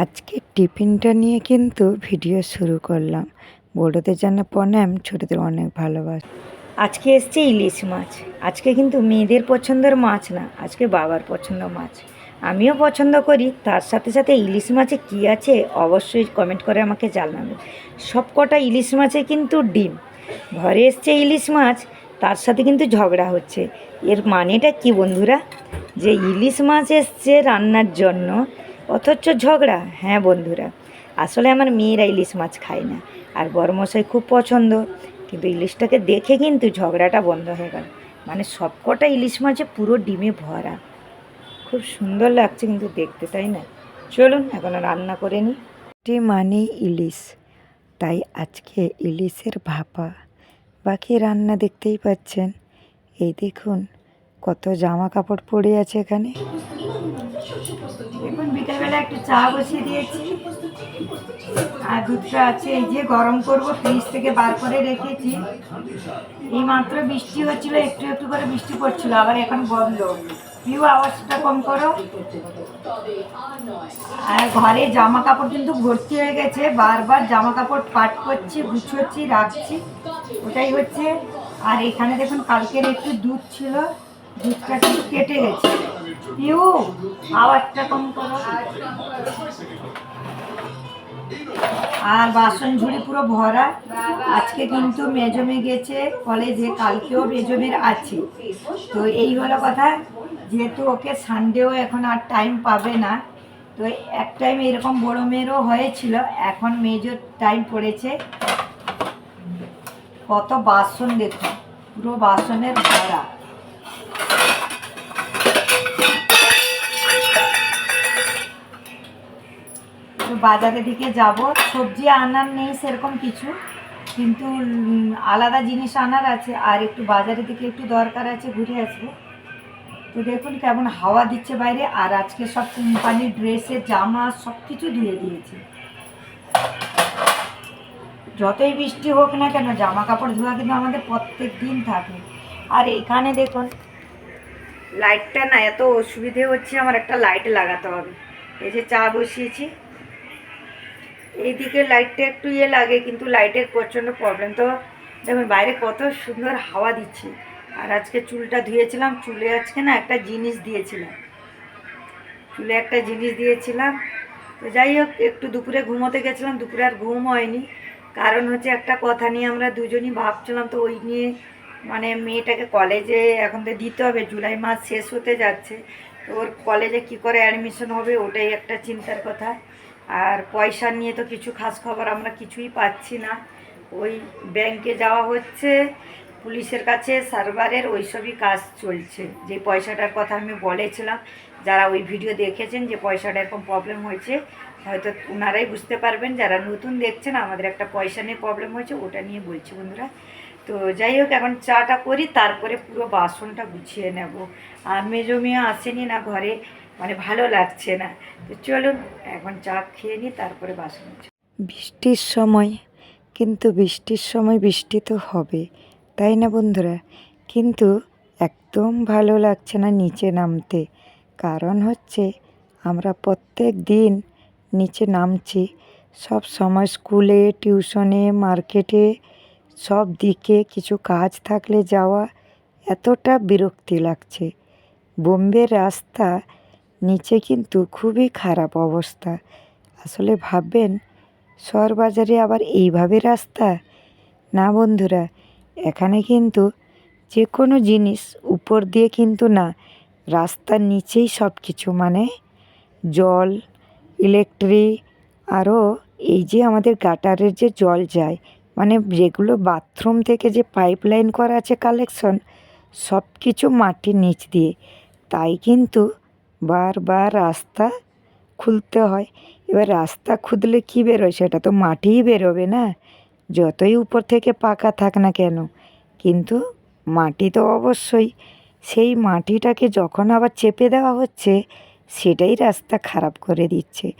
আজকে টিফিনটা নিয়ে কিন্তু ভিডিও শুরু করলাম। বড়োদের জন্য প্রণাম, ছোটোদের অনেক ভালোবাসা। আজকে এসছে ইলিশ মাছ। আজকে কিন্তু মেয়েদের পছন্দের মাছ না, আজকে বাবার পছন্দ মাছ। আমিও পছন্দ করি, তার সাথে সাথে ইলিশ মাছে কী আছে অবশ্যই কমেন্ট করে আমাকে জানাবে। সব কটা ইলিশ মাছে কিন্তু ডিম। ঘরে এসছে ইলিশ মাছ, তার সাথে কিন্তু ঝগড়া হচ্ছে। এর মানেটা কি বন্ধুরা? যে ইলিশ মাছ এসছে রান্নার জন্য অথচ ঝগড়া। হ্যাঁ বন্ধুরা, আসলে আমার মেয়েরা ইলিশ মাছ খায় না, আর বড়মশাই খুব পছন্দ। কিন্তু ইলিশটাকে দেখে কিন্তু ঝগড়াটা বন্ধ হয়ে গেল। মানে সবকটা ইলিশ মাছে পুরো ডিমে ভরা। খুব সুন্দর লাগছে কিন্তু দেখতে, তাই না? চলুন, এখন রান্না করে নিই। এটি মানে ইলিশ, তাই আজকে ইলিশের ভাপা। বাকি রান্না দেখতেই পাচ্ছেন। এই দেখুন, কত জামা কাপড় পড়ে আছে এখানে। বিকালবেলা একটু চা বসিয়ে দিয়েছি। আর দুধটা আছে, এই যে গরম করব ফ্রিজ থেকে বার করে রেখেছি। এই মাত্র বৃষ্টি হচ্ছিল, একটু একটু করে বৃষ্টি পড়ছিল, আবার এখন বন্ধ। প্রিয় আওয়াজটা কম করো। আর ঘরে জামা কাপড় কিন্তু ভর্তি হয়ে গেছে, বারবার জামা কাপড় পাট করছি, গুছোচ্ছি, রাখছি, ওটাই হচ্ছে। আর এখানে দেখুন, কালকের একটু দুধ ছিল, দুধটা কিন্তু কেটে গেছে। পিউ আওয়াজটা কম করো। আর বাসন ঝুড়ি পুরো ভরা। আজকে কিন্তু মেজমে গেছে কলেজে কালকেও মেজমের আছে। তো এই হলো কথা, যেহেতু ওকে সানডেও এখন আর টাইম পাবে না, তো এক টাইম এরকম বড়ো মেয়েরও হয়েছিল, এখন মেজর টাইম পড়েছে। কত বাসন দেখুন, পুরো বাসনের ভরা। বাজারের দিকে যাব। সবজি আনার নেই সেরকম কিছু। কিন্তু আলাদা জিনিস আনার আছে। আর একটু বাজারের দিকে একটু দরকার আছে, ঘুরে আসব। তো দেখুন কেমন হাওয়া দিচ্ছে বাইরে। আর আজকে সব কোম্পানির ড্রেসের জামা সব কিছু ধুয়ে দিয়েছে। যতই বৃষ্টি হোক না কেন, জামা কাপড় ধোয়া কিন্তু আমাদের প্রত্যেক দিন থাকে। আর এখানে দেখুন লাইটটা না এত অসুবিধে হচ্ছে, আমার একটা লাইট লাগাতে হবে। এই যে চা বসিয়েছি। এইদিকে লাইটটা একটু ইয়ে লাগে, কিন্তু লাইটের প্রচণ্ড প্রবলেম তো দেখুন, বাইরে কত সুন্দর হাওয়া দিচ্ছে। আর আজকে চুলটা ধুয়েছিলাম, চুলে আজকে না একটা জিনিস দিয়েছিলাম। চুলে একটা জিনিস দিয়েছিলাম। তো যাই হোক, একটু দুপুরে ঘুমোতে গেছিলাম, দুপুরে আর ঘুম হয়নি। কারণ হচ্ছে একটা কথা নিয়ে আমরা দুজনই ভাবছিলাম, তো ওই নিয়ে মানে মেয়েটাকে কলেজে এখন তো দিতে হবে, জুলাই মাস শেষ হতে যাচ্ছে। তো ওর কলেজে কি করে অ্যাডমিশন হবে, ওটাই একটা চিন্তার কথা। আর পয়সা নিয়ে তো কিছু খাস খবর আমরা কিছুই পাচ্ছি না। ওই ব্যাংকে যাওয়া হচ্ছে, পুলিশের কাছে সার্ভারের ওইসবই কাজ চলছে। যে পয়সাটার কথা আমি বলেছিলাম, যারা ওই ভিডিও দেখেছেন যে পয়সাটা এরকম প্রবলেম হয়েছে, হয়তো ওনারাই বুঝতে পারবেন। যারা নতুন দেখছেন, আমাদের একটা পয়সা নিয়ে প্রবলেম হয়েছে, ওটা নিয়ে বলছি বন্ধুরা। তো যাই হোক, এখন চাটা করি, তারপরে পুরো বাসনটা গুছিয়ে নেব। আর মেজো আসেনি না ঘরে মানে ভালো লাগছে না। তো চলুন, এখন চা খেয়ে নিই, তারপরে বাসন বৃষ্টির সময়, কিন্তু বৃষ্টির সময় বৃষ্টি তো হবে, তাই না বন্ধুরা? কিন্তু একদম ভালো লাগছে না নিচে নামতে, কারণ হচ্ছে আমরা প্রত্যেক দিন নিচে নামছি, সব সময় স্কুলে, টিউশনে, মার্কেটে, সব দিকে কিছু কাজ থাকলে যাওয়া এতটা বিরক্তি লাগছে। বোম্বের রাস্তা নিচে কিন্তু খুবই খারাপ অবস্থা। আসলে ভাববেন শহর বাজারে আবার এইভাবে রাস্তা? না বন্ধুরা, এখানে কিন্তু যে কোনো জিনিস উপর দিয়ে কিন্তু না, রাস্তার নিচেই সব কিছু মানে জল ইলেকট্রিক আরও এই যে আমাদের গাটারের যে জল যায় মানে যেগুলো বাথরুম থেকে যে পাইপ লাইন করা আছে কালেকশন সব কিছু মাটির নিচ দিয়ে। তাই কিন্তু বারবার রাস্তা খুলতে হয়। এবার রাস্তা খুদলে কী বেরোয়? সেটা তো মাটিই বেরোবে না। যতই উপর থেকে পাকা থাক না কেন, কিন্তু মাটি তো অবশ্যই। সেই মাটিটাকে যখন আবার চেপে দেওয়া হচ্ছে, সেটাই রাস্তা খারাপ করে দিচ্ছে।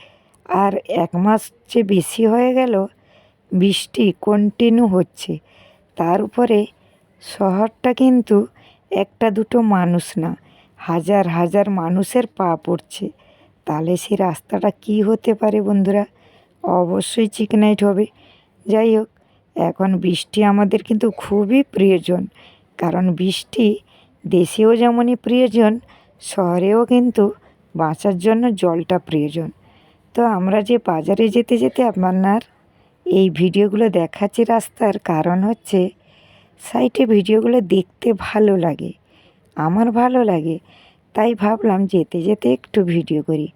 আর এক মাস যে বেশি হয়ে গেল, বৃষ্টি কন্টিনিউ হচ্ছে। তার উপরে শহরটা কিন্তু একটা দুটো মানুষ না। হাজার হাজার মানুষের পা পড়ছে। তাহলে সেই রাস্তাটা কি হতে পারে বন্ধুরা? অবশ্যই চিকনাইট হবে। যাই হোক, এখন বৃষ্টি আমাদের কিন্তু খুবই প্রয়োজন। কারণ বৃষ্টি দেশেও যেমনই প্রয়োজন, শহরেও কিন্তু বাঁচার জন্য জলটা প্রয়োজন। তো আমরা যে বাজারে যেতে যেতে আপনার এই ভিডিওগুলো দেখাচ্ছি রাস্তার কারণ হচ্ছে, সাইটে ভিডিওগুলো দেখতে ভালো লাগে। আমার ভালো লাগে। তাই ভাবলাম যেতে যেতে একটু ভিডিও করি।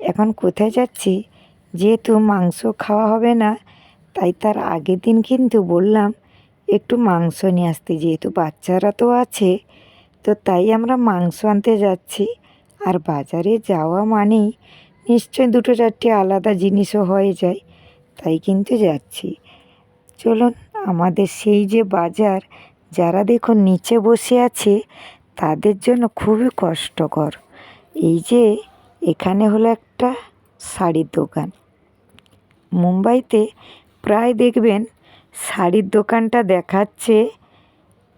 এখন কোথায় যাচ্ছি? যেহেতু মাংস খাওয়া হবে না, তাই তার আগের দিন কিন্তু বললাম, একটু মাংস নিয়ে আসতে। যেহেতু বাচ্চারা তো আছে, তো তাই আমরা মাংস আনতে যাচ্ছি। আর বাজারে যাওয়া মানেই নিশ্চয় দুটো চারটে আলাদা জিনিসও হয়ে যায়, তাই কিন্তু যাচ্ছি। চলুন, আমাদের সেই যে বাজার, যারা দেখুন নিচে বসে আছে তাদের জন্য খুবই কষ্টকর। এই যে, এখানে হলো একটা শাড়ির দোকান। মুম্বাইতে প্রায় দেখবেন শাড়ির দোকানটা দেখাচ্ছে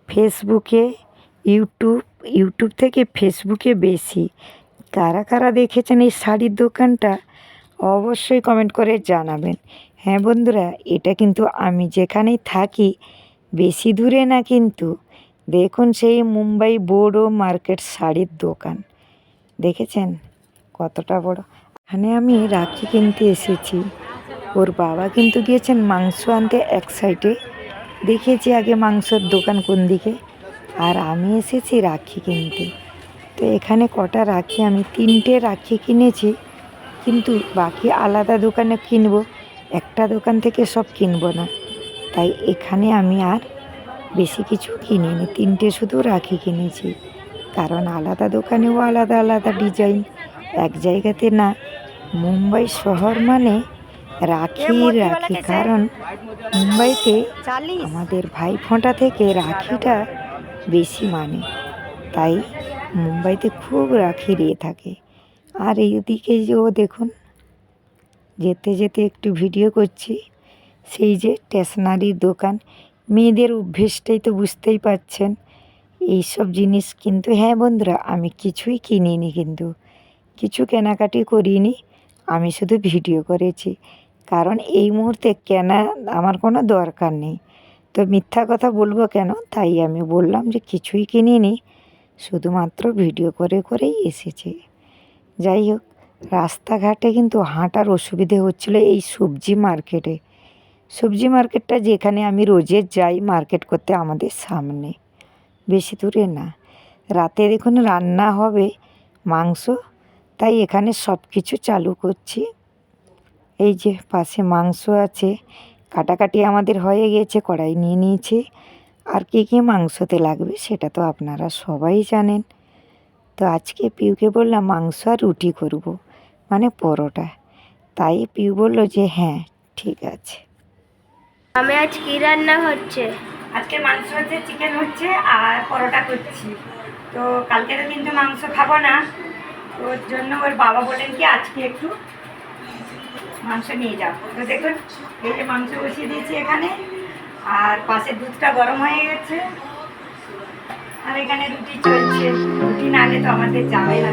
ফেসবুকে, ইউটিউব ইউটিউব থেকে ফেসবুকে বেশি। কারা কারা দেখেছেন এই শাড়ির দোকানটা অবশ্যই কমেন্ট করে জানাবেন। হ্যাঁ বন্ধুরা, এটা কিন্তু আমি যেখানেই থাকি, বেশি দূরে না কিন্তু দেখুন সেই মুম্বাই বড় মার্কেট শাড়ির দোকান। দেখেছেন? কতটা বড়। এখানে আমি রাখি কিনতে এসেছি। ওর বাবা কিন্তু গিয়েছেন মাংস আনতে এক সাইডে। দেখিয়েছি আগে মাংসর দোকান কোন দিকে। আর আমি এসেছি রাখি কিনতে। তো এখানে কটা রাখি, আমি তিনটে রাখি কিনেছি। কিন্তু বাকি আলাদা দোকানে কিনবো। একটা দোকান থেকে সব কিনবো না। তাই এখানে আমি আর বেশি কিছু কিনিনি তিনটে শুধু রাখি কিনেছি। কারণ আলাদা দোকানেও আলাদা আলাদা ডিজাইন এক জায়গাতে না। মুম্বাই শহর মানে রাখি রাখি কারণ মুম্বাইতে আমাদের ভাই ফোঁটা থেকে রাখিটা বেশি মানে। তাই মুম্বাইতে খুব রাখি দিয়ে থাকে। আর এইদিকে যে ও দেখুন যেতে যেতে একটু ভিডিও করছি। সেই যে স্টেশনারির দোকান মেয়েদের অভ্যেসটাই তো বুঝতেই পারছেন। এইসব জিনিস কিন্তু হ্যাঁ বন্ধুরা, আমি কিছুই কিনিনি কিন্তু। কিছু কেনাকাটি করিনি, আমি শুধু ভিডিও করেছি। কারণ এই মুহূর্তে কেনা আমার কোনো দরকার নেই। তো মিথ্যা কথা বলব কেন? তাই আমি বললাম যে কিছুই কিনিনি, শুধুমাত্র ভিডিও করে করেই এসেছি। যাই হোক, রাস্তাঘাটে কিন্তু হাঁটার অসুবিধে হচ্ছিল এই সবজি মার্কেটে। সবজি মার্কেটটা যেখানে আমি রোজে যাই মার্কেট করতে আমাদের সামনে। বেশি দূরে না। রাতে দেখুন রান্না হবে, মাংস, তাই এখানে সব কিছু চালু করছি। এই যে পাশে মাংস আছে, কাটাকাটি আমাদের হয়ে গেছে কড়াই নিয়ে নিয়েছি। আর কী কী মাংসতে লাগবে সেটা তো আপনারা সবাই জানেন। তো আজকে পিউকে বললাম মাংস আর রুটি করব মানে পরোটা। তাই পিউ বলল যে হ্যাঁ ঠিক আছে। আমি আজ কি রান্না হচ্ছে? আজকে মাংস হচ্ছে চিকেন হচ্ছে আর পরোটা করছি। তো কালকে তো কিন্তু মাংস খাব না ওর জন্য ওর বাবা বলেন কি, আজকে একটু মাংস নিয়ে যাও। তো দেখুন, এই যে মাংস বসিয়ে দিয়েছি এখানে, আর পাশে দুধটা গরম হয়ে গেছে। আর এখানে রুটি চলছে। রুটি না তো আমাদের যাবে না